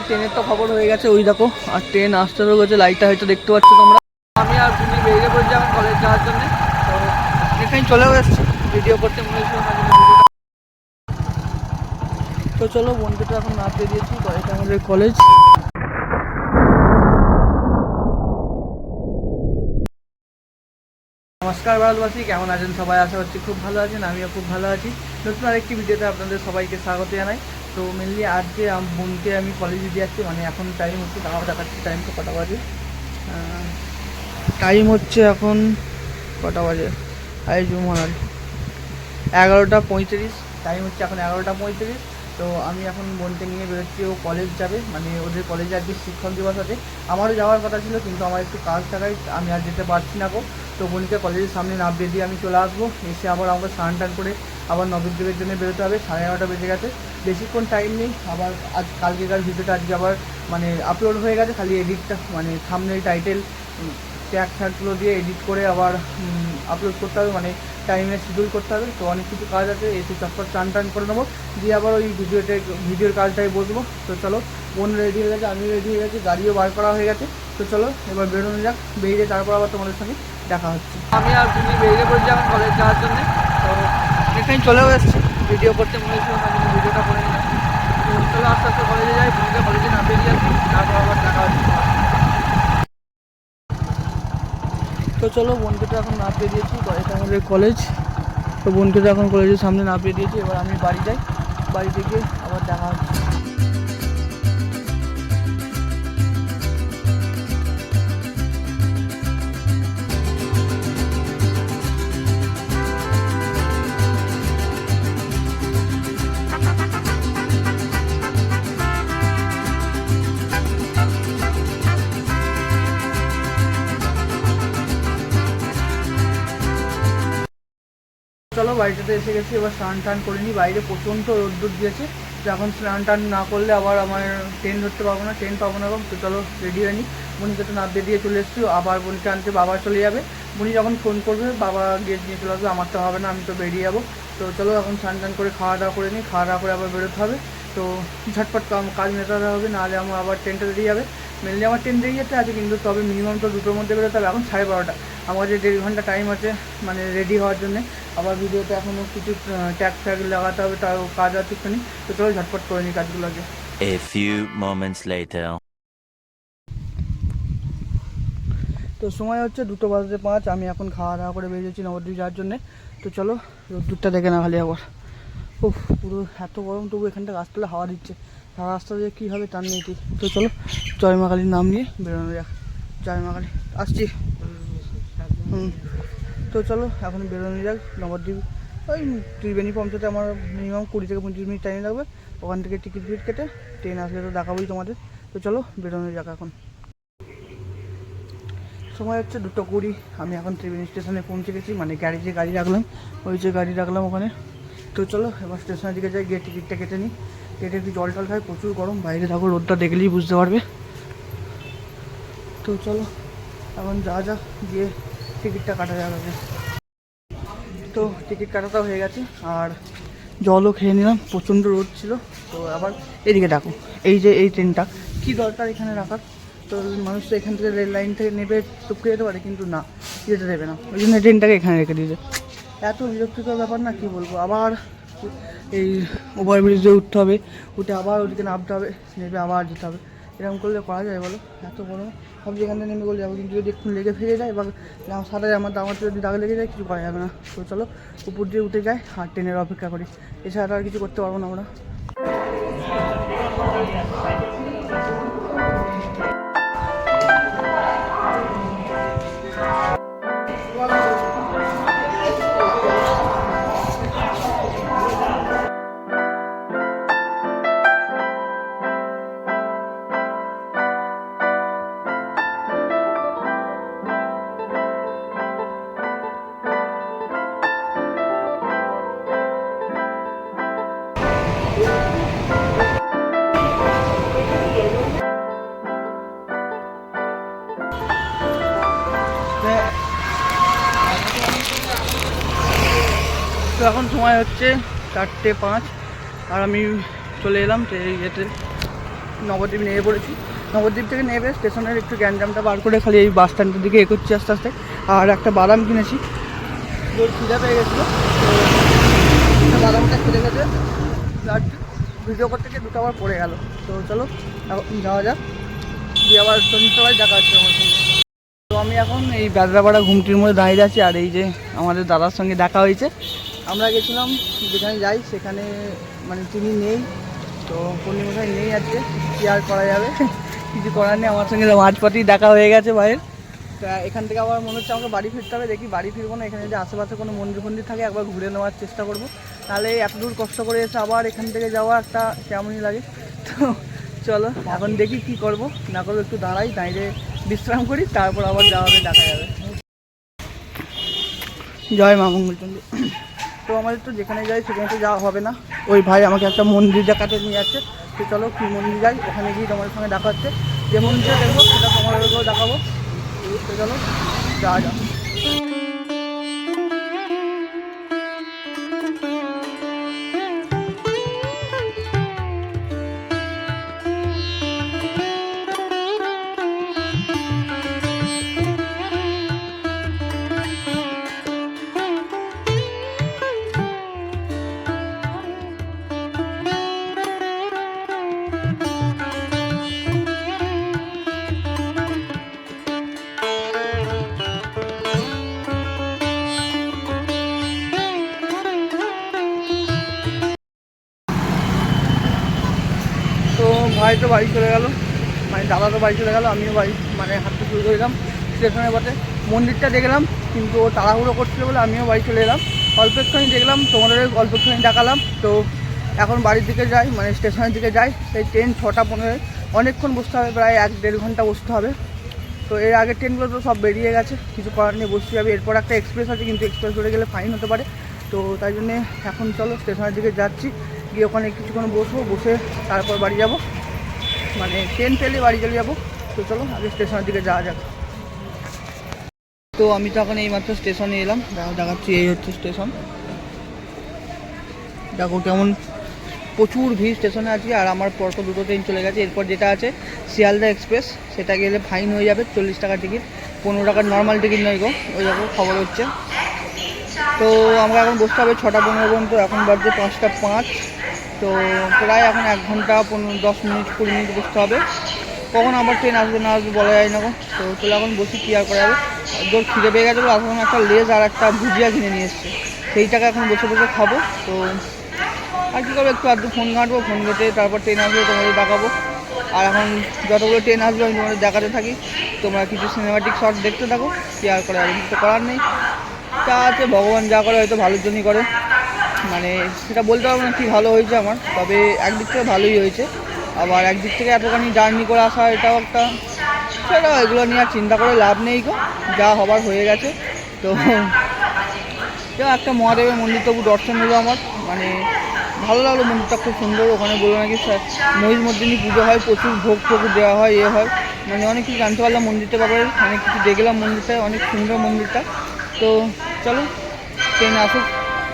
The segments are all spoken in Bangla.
আমাদের ট্রেনের তো খবর হয়ে গেছে, ওই দেখো, আর ট্রেন আসতে রয়েছে লাইটটা হয়তো দেখতে পাচ্ছ তোমরা। আমি আর তুমি বেরিয়ে পড়ছি আমার কলেজ যাওয়ার জন্য, তো এখানে চলেও এসেছি ভিডিও করতে মনে ভিডিওটা- তো চলো, বন্ধুটা এখন না বেরিয়েছি তো আমাদের কলেজ নমস্কার ভারতবাসী, কেমন আছেন সবাই? আশা করছি খুব ভালো আছেন, আমিও খুব ভালো আছি। নতুন আরেকটি ভিডিওতে আপনাদের সবাইকে স্বাগত জানাই। তো মেনলি আজকে বোনকে আমি কলেজে দিয়ে যাচ্ছি মানে এখন টাইম হচ্ছে তাও দেখাচ্ছি টাইম তো কটা বাজে। টাইম হচ্ছে এখন কটা বাজে? আই জুমার। এগারোটা পঁয়ত্রিশ টাইম হচ্ছে এখন এগারোটা পঁয়ত্রিশ। তো আমি এখন বোনকে নিয়ে বেরোচ্ছি, ও কলেজ যাবে মানে ওদের কলেজে আজকে শিক্ষক দিবস আছে। আমারও যাওয়ার কথা ছিল, কিন্তু আমার একটু কাজ থাকায় আমি আর যেতে পারছি না গো। তো বোনকে কলেজের সামনে নামিয়ে দিয়ে আমি চলে আসব। এসে আবার আমাকে স্নান টান করে আবার নবদ্বীপের জন্য বেরোতে হবে, সাড়ে এগারোটা বেজে গেছে। বেশিক্ষণ টাইম নেই, আবার আজ কালকেকার ভিডিওটা আজকে আবার মানে আপলোড হয়ে গেছে, খালি এডিটটা মানে সামনে টাইটেল ট্যাগ ফ্যাগগুলো দিয়ে এডিট করে আবার আপলোড করতে হবে মানে টাইমে শিডিউল করতে হবে। তো অনেক কিছু কাজ আছে, এসে চটপট টান টান করে নেব। দিয়ে আবার ওই ভিডিওতে ভিডিওর কাজটাই বসবো। তো চলো বোন রেডি হয়ে গেছে, আমি রেডি হয়ে গেছি, গাড়িও বার করা হয়ে গেছে। তো চলো, এবার বেরোনো যাক, বেরিয়ে তারপর আবার তোমাদের সঙ্গে দেখা হচ্ছে। আমি আর তুমি বেরিয়ে পড়ছি আমার কলেজ যাওয়ার জন্য। তো এখানে চলেও এসেছি ভিডিও করতে মনে হচ্ছিল না কিন্তু ভিডিওটা করে নিলাম। চলো আস্তে আস্তে কলেজে যাই কলেজে না বেরিয়ে আসি, তারপর আবার দেখা হচ্ছে। তো চলো বোনকে এখন না পেয়ে দিয়েছি এটা আমাদের কলেজ তো বোনকে এখন কলেজের সামনে না পেয়ে দিয়েছি, এবার আমি বাড়ি যাই। বাড়ি থেকে আবার দেখা হচ্ছে। চলো বাড়িটাতে এসে গেছি, এবার স্নান টান করে নিই বাইরে প্রচণ্ড রোদ্দুর দিয়েছে। এখন স্নান টান না করলে আবার আমার ট্রেন ধরতে পারব না ট্রেন পাবো না এবং তো চলো রেডি হয়ে নিই বোনকে তো নাব্বে দিয়ে চলে এসেছি আবার বোনকে আনতে বাবা চলে যাবে। বুনি যখন ফোন করবে, বাবা গেট নিয়ে চলে আসবে, আমার তো হবে না, আমি তো বেরিয়ে যাব। তো চলো এখন স্নান টান করে খাওয়া দাওয়া করে নিই খাওয়া দাওয়া করে আবার বেরোতে হবে। তো ঝটপট কাজ মেটাতে হবে, নাহলে আমার আবার ট্রেনটা বেরিয়ে যাবে। মেনলি আমার ট্রেন বেরিয়ে যেতে আছে, কিন্তু তবে মিনিমাম তো দুটোর মধ্যে বেরোতে হবে, এখন সাড়ে বারোটা। আমার যে দেড় ঘণ্টা টাইম আছে মানে রেডি হওয়ার জন্য আবার ভিডিওতে এখনও কিছু ট্যাগ ফ্যাগ লাগাতে হবে তাও কাজ আছে একটুখানি তো চলো ঝটপট করে নিই কাজগুলোকে A few moments later. তো সময় হচ্ছে দুটো বাজতে পাঁচ আমি এখন খাওয়া দাওয়া করে বেরিয়েছি নবদ্বীপ যাওয়ার জন্যে। তো চলো রোদ্দুরটা দেখে না খালি আবার ও পুরো এত গরম তবু এখানটা গাছতলা হাওয়া দিচ্ছে। রাস্তা দিয়ে কী হবে তার নেই তো চলো জয় মা নাম নিয়ে বেরোনো যাক। জয় মা আসছি। তো চলো, এখন বেরোনো যাক নবদ্বীপ ওই ত্রিবেণী পৌঁছাতে আমার মিনিমাম কুড়ি থেকে পঁচিশ মিনিট টাইম লাগবে। ওখান থেকে টিকিট ফিট কেটে ট্রেন আসলে তো দেখাবোই তোমাদের। তো চলো বেরোনো যাক এখন। সময় হচ্ছে দুটো কুড়ি। আমি এখন ত্রিবেণী স্টেশনে পৌঁছে গেছি মানে গাড়ি যে গাড়ি রাখলাম। ওই যে গাড়ি রাখলাম ওখানে। তো চলো, এবার স্টেশনের দিকে যাই, গিয়ে টিকিটটা কেটে নিই। কেটে একটু জল টল খাই, প্রচুর গরম। বাইরে থাকো রোদটা দেখলেই বুঝতে পারবে। তো চলো, এখন যা যা, গিয়ে টিকিটটা কাটা যাবে তো টিকিট কাটাটাও হয়ে গেছে, আর জলও খেয়ে নিলাম, প্রচণ্ড রোদ ছিল। তো আবার এদিকে ডাকো এই যে এই ট্রেনটা, কী দরকার এখানে রাখার? তো মানুষ তো এখান থেকে রেল লাইন থেকে নেবে, টুপকে যেতে পারে, কিন্তু না, যেতে দেবে না। ওই জন্য ট্রেনটাকে এখানে রেখে দিয়েছে। এত বিরক্তিকর ব্যাপার না, কি বলব? আবার এই ওভারব্রিজে উঠতে হবে, উঠে আবার ওদিকে নামতে হবে নেবে আবার যেতে হবে। এরকম করলে করা যায় বলো? এত বড় সব যেখানে নেমে গেলে যাব, কিন্তু যদি একটু লেগে ফেলে যায় বা সাদা আমার দামাতে যদি দাগ লেগে যায়, কিছু করা যাবে না। তো চলো, উপর দিয়ে উঠে যায় আর ট্রেনের অপেক্ষা করি। এছাড়া আর কিছু করতে পারব না আমরা। হচ্ছে চারটে পাঁচ। আর আমি চলে এলাম ইয়েতে নবদ্বীপ নেমে পড়েছি। নবদ্বীপ থেকে নেমে স্টেশনের একটু গ্যাঞ্জামটা বার করে খালি এই বাস স্ট্যান্ডের দিকে এগোচ্ছি আস্তে আস্তে। আর একটা বাদাম কিনেছি। খিদে পেয়ে গেছিল। বাদামটা খেলে গেছে আর ভিডিও করতে গিয়ে দুটো আবার পড়ে গেল। তো চলো, এখন যাওয়া যাক। দিয়ে আবার সন্ধ্যাবেলায় দেখা হচ্ছে আমার সঙ্গে। তো আমি এখন এই বেদরাপাড়া ঘুমটির মধ্যে দাঁড়িয়ে আছি। আর এই যে আমাদের দাদার সঙ্গে দেখা হয়েছে। আমরা গেছিলাম যেখানে যাই সেখানে মানে তিনি নেই তো পূর্ণিমাশাই নেই আজকে কী আর করা যাবে? কিছু করার নেই আমার সঙ্গে মাঝপথেই দেখা হয়ে গেছে ভাইয়ের। তা এখান থেকে আবার মনে হচ্ছে আমাকে বাড়ি ফিরতে হবে দেখি বাড়ি ফিরবো না এখানে যদি আশেপাশে কোনো মন্দির ফন্দির থাকে একবার ঘুরে নেওয়ার চেষ্টা করব। তাহলে এত দূর কষ্ট করে এসে আবার এখান থেকে যাওয়া একটা কেমনই লাগে। তো চলো এখন দেখি কি করব না করব একটু দাঁড়াই দাঁড়িয়ে বিশ্রাম করি তারপর আবার যাওয়া হবে দেখা যাবে। জয় মা মঙ্গলচন্ডী তো আমাদের তো যেখানে যাই সেখানে তো যাওয়া হবে না। ওই ভাই আমাকে একটা মন্দির দেখাতে নিয়ে যাচ্ছে, তো চলো কী মন্দির যাই, ওখানে গিয়ে তোমাদের সঙ্গে দেখা হচ্ছে। যে মন্দিরটা দেখব, সেটা তোমাদেরকেও দেখাবো। তো চলো, যাওয়া যাক। তো বাড়ি চলে গেল। মানে দাদা তো বাড়ি চলে গেল, আমিও বাড়ি মানে হাঁটতে শুরু করলাম স্টেশনের পথে মন্দিরটা দেখলাম, কিন্তু ও তাড়াহুড়ো করছিল বলে আমিও বাড়ি চলে এলাম। অল্প একটুখানি দেখলাম তোমাদের অল্প একটুখানি দেখালাম। তো এখন বাড়ির দিকে যাই মানে স্টেশনের দিকে যাই। সেই ট্রেন ছটা পনেরো, অনেকক্ষণ বসতে হবে, প্রায় এক দেড় ঘণ্টা বসতে হবে। তো এর আগে ট্রেনগুলো তো সব বেরিয়ে গেছে, কিছু করার নেই, বসতে যাবে এরপর একটা এক্সপ্রেস আছে, কিন্তু এক্সপ্রেস ধরে গেলে ফাইন হতে পারে। তো তাই জন্যে এখন চলো, স্টেশনের দিকে যাচ্ছি। গিয়ে ওখানে কিছুক্ষণ বসবো, বসে তারপর বাড়ি যাব। মানে ট্রেন পেলে বাড়ি চলে যাব। তো চলো, আগে স্টেশনের দিকে যাওয়া যাক। তো আমি তো এখন এইমাত্র স্টেশনে এলাম। দেখো, দেখাচ্ছি এই হচ্ছে স্টেশন দেখো কেমন প্রচুর ভিড় স্টেশনে আছে, আর আমার পর তো দুটো ট্রেন চলে গেছে। এরপর যেটা আছে, শিয়ালদা এক্সপ্রেস সেটা গেলে ফাইন হয়ে যাবে, চল্লিশ টাকা টিকিট পনেরো টাকার নর্মাল টিকিট নয় গো, ওই দেখো, খবর হচ্ছে। তো আমরা এখন বসতে হবে ছটা পনেরো পর্যন্ত, এখন বাজছে পাঁচটা পাঁচ। তো প্রায় এখন এক ঘণ্টা, পনেরো, দশ মিনিট, কুড়ি মিনিট বসতে হবে। কখন আবার ট্রেন আসবে, না আসবে বলা যায় না তো চলে এখন বসি, কী আর করা যাবে। তোর খিদে পেয়ে গেছে এখন একটা লেজ আর একটা ভুজিয়া কিনে নিয়ে এসছে। সেই টাকা এখন বসে বসে খাব। তো আর কী করব, একটু আধটু ফোন ঘাঁটবো ফোন ঘেটে তারপর ট্রেন আসবে, তোমাদের দেখাবো। আর এখন যতগুলো ট্রেন আসবে, আমি তোমাদের দেখাতে থাকি। তোমরা কিছু সিনেমাটিক শট দেখতে থাকো, কী আর করা যাবে, কিছু করার নেই। তা আছে, ভগবান যা করে, হয়তো ভালোর জন্যই করে। মানে সেটা বলতে পারব না কি ভালো হয়েছে আমার, তবে একদিক থেকে ভালোই হয়েছে। আবার একদিক থেকে এতখানি জার্নি করে আসা এটাও একটা, সেটা এগুলো নিয়ে আর চিন্তা করে লাভ নেই গো, যা হবার হয়ে গেছে। তো একটা মহাদেবের মন্দির তবু দর্শন হলো আমার মানে ভালো লাগল মন্দিরটা খুব সুন্দর, ওখানে বলল নাকি স্যার মহিষ মর্দিনী পুজো হয়, প্রচুর ভোগ ফোগ দেওয়া হয়, এ হয়। মানে অনেক কিছু জানতে পারলাম মন্দিরটা ব্যাপারে অনেক কিছু দেখলাম মন্দিরটা অনেক সুন্দর মন্দিরটা। তো চলো, ট্রেন আসুক।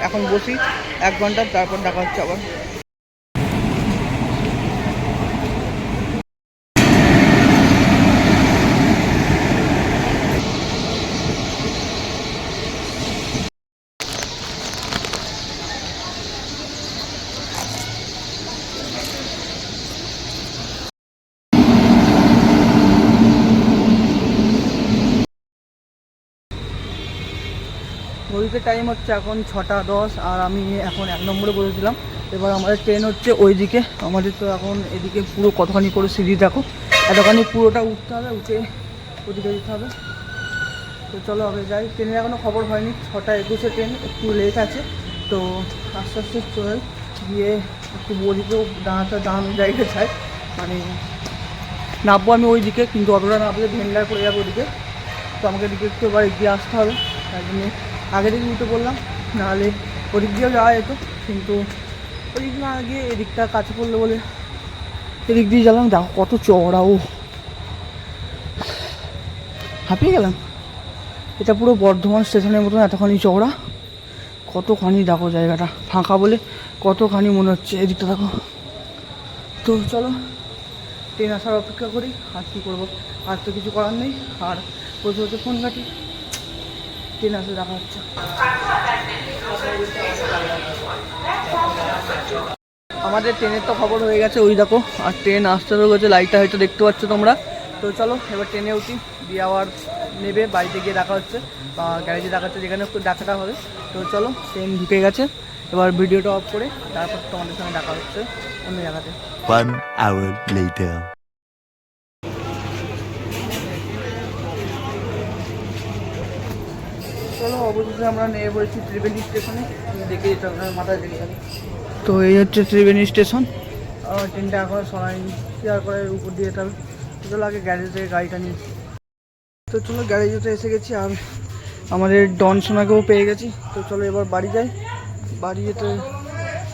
এখন বসি এক ঘণ্টা তারপর দেখা হচ্ছে আবার। ঘড়িতে টাইম হচ্ছে এখন ছটা দশ, আর আমি এখন এক নম্বরে বসেছিলাম। এবার আমাদের ট্রেন হচ্ছে ওইদিকে। আমাদের তো এখন এদিকে পুরো কতখানি করে সিঁড়ি দেখো। এতখানি পুরোটা উঠতে হবে, উঠে ওদিকে যেতে হবে। তো চলো আগে যাই। ট্রেনের এখনও খবর হয়নি। ছটা একুশে ট্রেন একটু লেট আছে। তো আস্তে আস্তে চলে গিয়ে একটু ওদিকেও দাঁড়াতে দাঁড়ানোর জায়গা চাই। মানে নামবো আমি ওইদিকে, কিন্তু অতটা নামলে ভেন্ডার পড়ে যাব ওদিকে। তো আমাকে এদিকে একটু এবার এগিয়ে আসতে হবে। তাই জন্য আগে থেকে উঠে পড়লাম, নাহলে ওদিক দিয়েও যাওয়া যেত, কিন্তু ওদিক না গিয়ে এদিকটা কাছে পড়ল বলে এদিক দিয়ে গেলাম, দেখো কত চওড়া ও হাঁপিয়ে গেলাম? এটা পুরো বর্ধমান স্টেশনের মতন এতখানি চওড়া, কতখানি দেখো জায়গাটা, ফাঁকা বলে কতখানি মনে হচ্ছে এদিকটা দেখো। তো চলো, ট্রেন আসার অপেক্ষা করি, আর কী করব? আর তো কিছু করার নেই, আর বসে বসে ফোন ঘাটি ট্রেন আসলে দেখা হচ্ছে। আমাদের ট্রেনের তো খবর হয়ে গেছে, ওই দেখো, আর ট্রেন আসতে তো গেছে লাইটটা হয়তো দেখতে পাচ্ছ তোমরা। তো চলো, এবার ট্রেনে উঠি, দিয়ে আবার নেবে, বাড়িতে গিয়ে দেখা হচ্ছে, বা গ্যারেজে দেখা হচ্ছে, যেখানে দেখাটা হবে। তো চলো, ট্রেন ঢুকে গেছে, এবার ভিডিওটা অফ করে, তারপর তোমাদের সঙ্গে দেখা হচ্ছে অন্য জায়গাতে। চলো অবশেষে আমরা নেমে পড়েছি ত্রিবেণী স্টেশনে। দেখে যেতে হবে মাথায় দেখে তো এই হচ্ছে ত্রিবেণী স্টেশন। আর ট্রেনটা এখন সরাইনি শেয়ার করে উপর দিয়ে যেতে হবে। তো চলো আগে গ্যারেজ থেকে গাড়িটা নিয়ে তো চলো গ্যারেজেতে এসে গেছি আর আমাদের ডন সোনাকেও পেয়ে গেছি। তো চলো এবার বাড়ি যাই। বাড়ি যেতে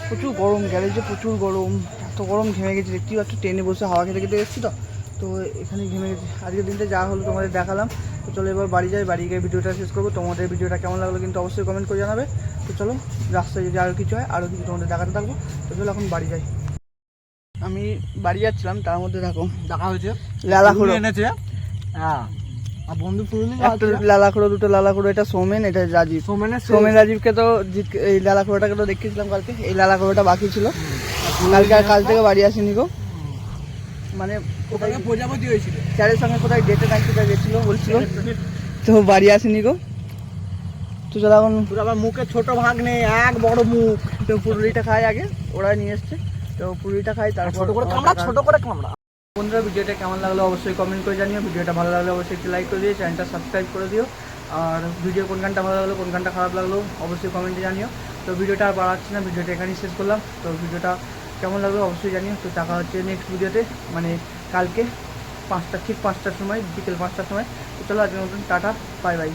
প্রচুর গরম গ্যারেজে প্রচুর গরম। এত গরম ঘেমে গেছি দেখতেই পাচ্ছ ট্রেনে বসে হাওয়া খেতে খেতে এসেছি তো। তো এখানে ঘেমে গেছি। আজকের দিনটা যা হলো তোমাদের দেখালাম। তো চলো এবার বাড়ি যাই বাড়ি গিয়ে ভিডিওটা শেষ করব। তোমাদের ভিডিওটা কেমন লাগল কিন্তু অবশ্যই কমেন্ট করে জানাবে। তো চলো রাস্তায় যদি আরও কিছু হয় আরও কিছু তোমাদের দেখাতে থাকব। তো চলো এখন বাড়ি যাই। আমি বাড়ি যাচ্ছিলাম তার মধ্যে দেখো দেখা হয়েছে। লালা খুঁড়ো। এনেছে। হ্যাঁ। আর বন্ধু পুরুলি একটা লালা খুঁড়ো দুটো লালা খুঁড়ো এটা সোমেন এটা রাজীব। সোমেনের সোমেন রাজীবকে তো এই লালা খোড়াটাকে তো দেখিয়েছিলাম কালকে। এই লালা খোড়াটা বাকি ছিল। কালকে আর কাল থেকে বাড়ি আসেনি গো। মানে ওখানে প্রজাপতি হয়েছিল। স্যারের সঙ্গে কোথায় ডেটে নাকি কোথায় গেছিল বলছিল। তো বাড়ি আসেনি গো। তো চলো এখন আবার মুখে ছোট ভাগ নেই এক বড় মুখ। তো পুরুলিটা খাই আগে ওরা নিয়ে এসছে। তো পুরুলিটা খাই তারপর ছোট করে কামড়া ছোট করে কামড়া। বন্ধুরা ভিডিওটা কেমন লাগল অবশ্যই কমেন্ট করে জানিও। ভিডিওটা ভালো লাগলে অবশ্যই একটি লাইক করে দিও চ্যানেলটা সাবস্ক্রাইব করে দিও। আর ভিডিও কোন গানটা ভালো লাগল কোন গানটা খারাপ লাগল অবশ্যই কমেন্টে জানিও। তো ভিডিওটা আর বাড়াচ্ছি না ভিডিওটা এখানেই শেষ করলাম। তো ভিডিওটা কেমন লাগল অবশ্যই জানিও। তো দেখা হচ্ছে নেক্সট ভিডিওতে মানে কালকে পাঁচটা, ঠিক পাঁচটার সময়, বিকেল পাঁচটার সময়। তো চলো আজকের মতন, টাটা, বাই বাই।